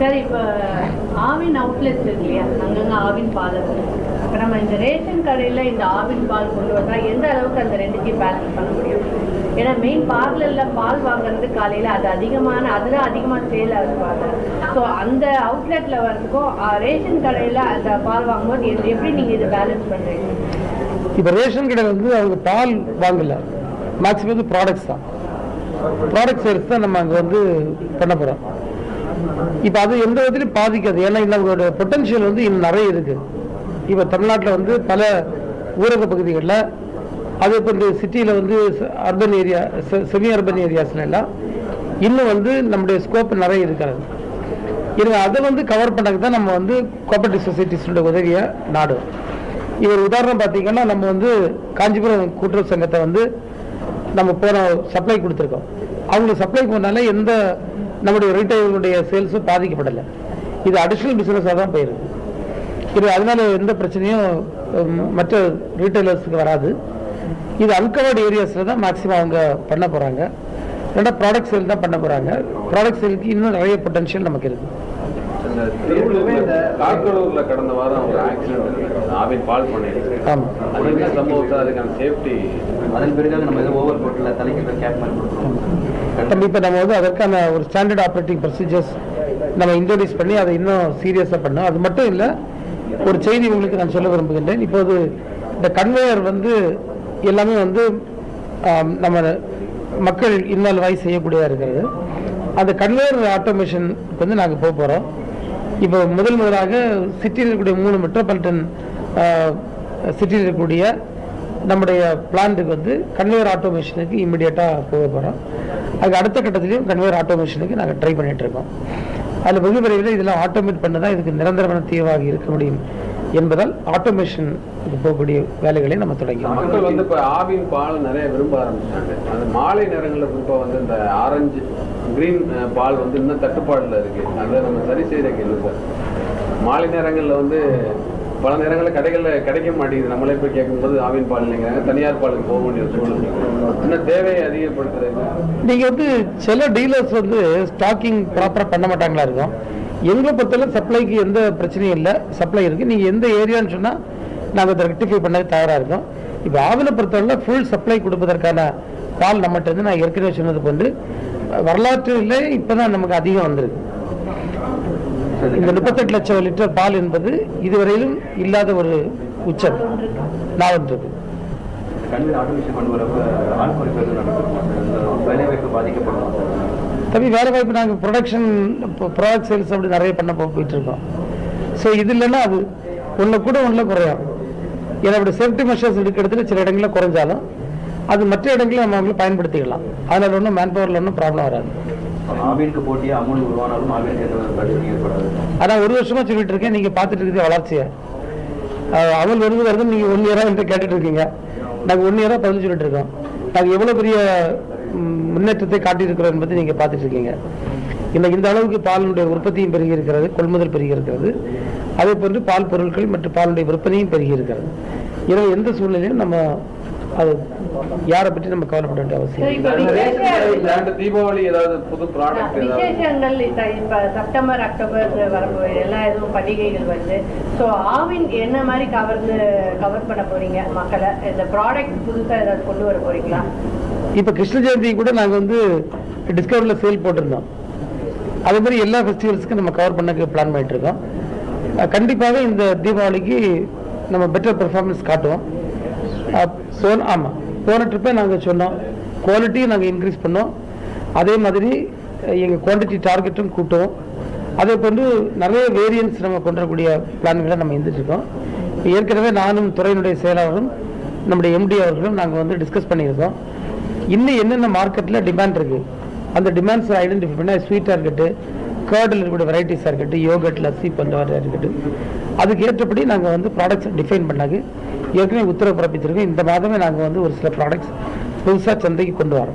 Sir இப்போ Aavin outlets இருக்கு இல்லையா? அங்கங்க ஆவின் பால் இப்போ நம்ம இந்த ரேஷன் கடையில் இந்த ஆவின் பால் கொண்டு வந்தால் எந்த அளவுக்கு அந்த ரெண்டுத்தையும் பேலன்ஸ் பண்ண முடியும்? ஏன்னா மெயின் பார்லரில் பால் வாங்குறது காலையில் அது அதிகமான அதில் அதிகமாக சேல் ஆகுவாங்க ஸோ அந்த அவுட்லெட்டில் வரதுக்கும் ரேஷன் கடையில் அந்த பால் வாங்கும்போது எப்படி நீங்கள் இதை பேலன்ஸ் பண்ணுறீங்க இப்போ ரேஷன் கடையில் வந்து அவங்க பால் வாங்கலை. மேக்ஸிமம் வந்து ப்ராடக்ட்ஸ் தான். ப்ராடக்ட் சேல்ஸ் தான் நம்ம அங்கே வந்து பண்ண போகிறோம் இப்போ அது எந்த விதத்துலையும் பாதிக்காது. ஏன்னா இன்னும் அவங்களோட பொட்டன்ஷியல் வந்து இன்னும் நிறைய இருக்கு. இப்போ தமிழ்நாட்டில் வந்து பல ஊரக பகுதிகளில் அது இப்போ இந்த சிட்டியில் வந்து அர்பன் ஏரியா செமி அர்பன் ஏரியாஸ்ல எல்லாம் இன்னும் வந்து நம்முடைய ஸ்கோப் நிறைய இருக்கிறது இது அதை வந்து கவர் பண்ணக்கு தான் நம்ம வந்து கோஆபரேட்டிவ் சொசைட்டிஸோட உதவியை நாடும் இவர் உதாரணம் பார்த்தீங்கன்னா நம்ம வந்து காஞ்சிபுரம் கூட்டுறவு சங்கத்தை வந்து நம்ம போன சப்ளை கொடுத்துருக்கோம். அவங்களுக்கு சப்ளை போனால எந்த நம்முடைய ரீட்டைலருடைய சேல்ஸும் பாதிக்கப்படலை. இது அடிஷ்னல் பிஸ்னஸாக தான் போயிருக்கு. இது அதனால எந்த பிரச்சனையும் மற்ற ரீட்டைலர்ஸுக்கு வராது. இது அன்கவர்டு ஏரியாஸில் தான் மேக்ஸிமம் அவங்க பண்ண போகிறாங்க ரெண்டா ப்ராடக்ட் சேல் தான் பண்ண போகிறாங்க ப்ராடக்ட் சேலுக்கு இன்னும் நிறைய பொட்டன்ஷியல் நமக்கு இருக்குது கடந்த வாரம் ஒரு ஆக்சிடென்ட் ஆவின் பால் பண்ணி ஆமாம் அதுக்கான சேஃப்டி அதன் பிறகு நம்ம ஏதோ ஓவர் கோட்டில் தலைக்கு கேப் மாதிரி கொடுக்குறோம் தம்பி இப்போ நம்ம வந்து அதற்கான ஒரு ஸ்டாண்டர்ட் ஆப்ரேட்டிங் ப்ரொசீஜர்ஸ் நம்ம இன்ட்ரோடியூஸ் பண்ணி அதை இன்னும் சீரியஸாக பண்ணோம் அது மட்டும் இல்லை ஒரு செய்தி உங்களுக்கு நான் சொல்ல விரும்புகின்றேன். இப்போது இந்த கன்வேயர் வந்து எல்லாமே வந்து நம்ம மக்கள் இன்னல் வாய் செய்யக்கூடியதாக இருக்கிறது. அந்த கன்வேயர் ஆட்டோமேஷனுக்கு வந்து நாங்கள் போக போகிறோம் இப்போ முதல் முதலாக சிட்டியில் இருக்கக்கூடிய மூணு மெட்ரோபாலிட்டன் சிட்டியில் இருக்கக்கூடிய நம்முடைய பிளான்ட்டுக்கு வந்து கன்வேயர் ஆட்டோமேஷனுக்கு இம்மிடியேட்டாக போக போகிறோம் அதுக்கு அடுத்த கட்டத்திலையும் கன்வேயர் ஆட்டோமேஷனுக்கு நாங்கள் ட்ரை பண்ணிகிட்ருக்கோம் இருக்கோம். அதில் வெகு விரைவில் இதெல்லாம் ஆட்டோமேட் பண்ண தான் இதுக்கு நிரந்தரமான தீர்வாக இருக்க முடியும் என்பதால் ஆட்டோமேஷன் போகக்கூடிய வேலைகளை நம்ம தொடங்கி மக்கள் வந்து இப்போ ஆவின் பால் நிறைய விரும்ப ஆரம்பிச்சாங்க அது மாலை நேரங்களில் குறிப்பாக வந்து இந்த ஆரஞ்சு கிரீன் பால் வந்து இன்னும் தட்டுப்பாடில் இருக்கு. அதை நம்ம சரி செய்யறதுக்கு என்ன சார் மாலை நேரங்களில் வந்து பல நேரங்களில் கடைகளில் கிடைக்க மாட்டேங்குது. நம்மளே போய் கேட்கும்போது ஆவின் பால் இல்லைங்க தனியார் பாலுக்கு போக வேண்டிய சூழ்நிலை. இன்னும் தேவையை அதிகப்படுத்துறது? நீங்கள் வந்து சில டீலர்ஸ் வந்து ஸ்டாக்கிங் ப்ராப்பராக பண்ண மாட்டாங்களா இருக்கும். எங்களை பொறுத்தவரை சப்ளைக்கு எந்த பிரச்சனையும் இல்லை. சப்ளை இருக்குது நீங்கள் எந்த ஏரியான்னு சொன்னால் நாங்கள் அதை ரெக்டிஃபை பண்ண தயாராக இருக்கோம். இப்போ ஆவில பொறுத்தவரை ஃபுல் சப்ளை கொடுப்பதற்கான பால் நம்மகிட்ட இருந்து நான் ஏற்கனவே சொன்னது போன்று இப்போ தான் நமக்கு அதிகம் வந்திருக்கு. இந்த முப்பத்தெட்டு லட்சம் லிட்டர் பால் என்பது இதுவரையிலும் இல்லாத ஒரு உச்சம். சார்? தம்பி வேலை வாய்ப்பு நாங்கள் ப்ரொடக்ஷன் ப்ராடக்ட் சேல்ஸ் அப்படி நிறைய பண்ண போயிட்டு இருக்கோம் ஸோ இது இல்லைன்னா அது ஒன்று கூட ஒன்றில் குறையும் ஏன்னா அப்படி சேஃப்டி மெஷர்ஸ் எடுக்கிறதுல சில இடங்களில் குறைஞ்சாலும் அது மற்ற இடங்களில் நம்ம அவங்களை பயன்படுத்திக்கலாம். அதில் ஒன்றும் மேன் பவரில் ஒன்றும் ப்ராப்ளம் வராது. ஆவினுக்கு போட்டியா அமௌண்ட் உருவானாலும் ஆவினுக்கு ஒரு ஏற்படாது. அதான் ஒரு வருஷமா சொல்லிட்டு இருக்கேன். நீங்க பார்த்துட்டு இருக்கிற வளர்ச்சியை. அமல் வருது வருது நீங்க ஒன் இயராக என்கிட்ட கேட்டுட்டு இருக்கீங்க. நாங்கள் ஒன் இயராக பதில் சொல்லிட்டு இருக்கோம். நாங்கள் எவ்வளவு பெரிய முன்னேற்றத்தை காட்டியிருக்கிறோம் என்பதை நீங்க பார்த்துட்டு இருக்கீங்க. இன்னைக்கு இந்த அளவுக்கு பாலினுடைய உற்பத்தியும் பெருகி இருக்கிறது கொள்முதல் பெருகி இருக்கிறது அதே போன்று பால் பொருட்கள் மற்றும் பாலுடைய விற்பனையும் பெருகி இருக்கிறது எனவே எந்த சூழ்நிலையும் நம்ம அது யாரை பற்றி நம்ம கவலைப்பட வேண்டிய அவசியம் தீபாவளி ஏதாவது புது ப்ராடக்ட் ஏதாவது? விசேஷங்கள் இப்ப செப்டம்பர் அக்டோபர் வரப்போகுது எல்லா இதுவும் பண்டிகைகள் வருது. ஸோ ஆவின் என்ன மாதிரி கவர்ந்து கவர் பண்ண போறீங்க மக்களை? இந்த ப்ராடக்ட் புதுசா ஏதாவது கொண்டு வர போறீங்களா? இப்போ கிருஷ்ண ஜெயந்தி கூட நாங்கள் வந்து டிஸ்கவரியில் சேல் போட்டிருந்தோம். அதே மாதிரி எல்லா ஃபெஸ்டிவல்ஸ்க்கும் நம்ம கவர் பண்ணக்கு பிளான் பண்ணிட்டு இருக்கோம். கண்டிப்பாக இந்த தீபாவளிக்கு நம்ம பெட்டர் பெர்ஃபார்மன்ஸ் காட்டுவோம். போன ஆமாம் போன ட்ரிப்பே நாங்கள் சொன்னோம். குவாலிட்டியும் நாங்கள் இன்க்ரீஸ் பண்ணோம். அதே மாதிரி எங்கள் குவான்டிட்டி டார்கெட்டும் கூட்டுவோம். அதே போன்று நிறைய வேரியன்ஸ் நம்ம கொண்டு பிளான்களை நம்ம இருந்துட்டுருக்கோம் ஏற்கனவே நானும் துறையினுடைய செயலாளரும் நம்முடைய எம்டி அவர்களும் நாங்கள் வந்து டிஸ்கஸ் பண்ணியிருக்கோம். இன்னும் என்னென்ன மார்க்கெட்டில் டிமாண்ட் இருக்குது அந்த டிமாண்ட்ஸை ஐடென்டிஃபை பண்ண ஸ்வீட்டாக இருக்கட்டும் கேர்டில் இருக்கக்கூடிய வெரைட்டிஸாக இருக்கட்டும் யோகட் லஸ்ஸி பண்ணுறதாக இருக்கட்டும் அதுக்கு ஏற்றபடி நாங்கள் வந்து ப்ராடக்ட்ஸை டிஃபைன் பண்ணாங்க. ஏற்கனவே உத்தரவு பிறப்பித்திருக்கோம். இந்த மாதமே நாங்கள் வந்து ஒரு சில ப்ராடக்ட்ஸ் புதுசாக சந்தைக்கு கொண்டு வரோம்.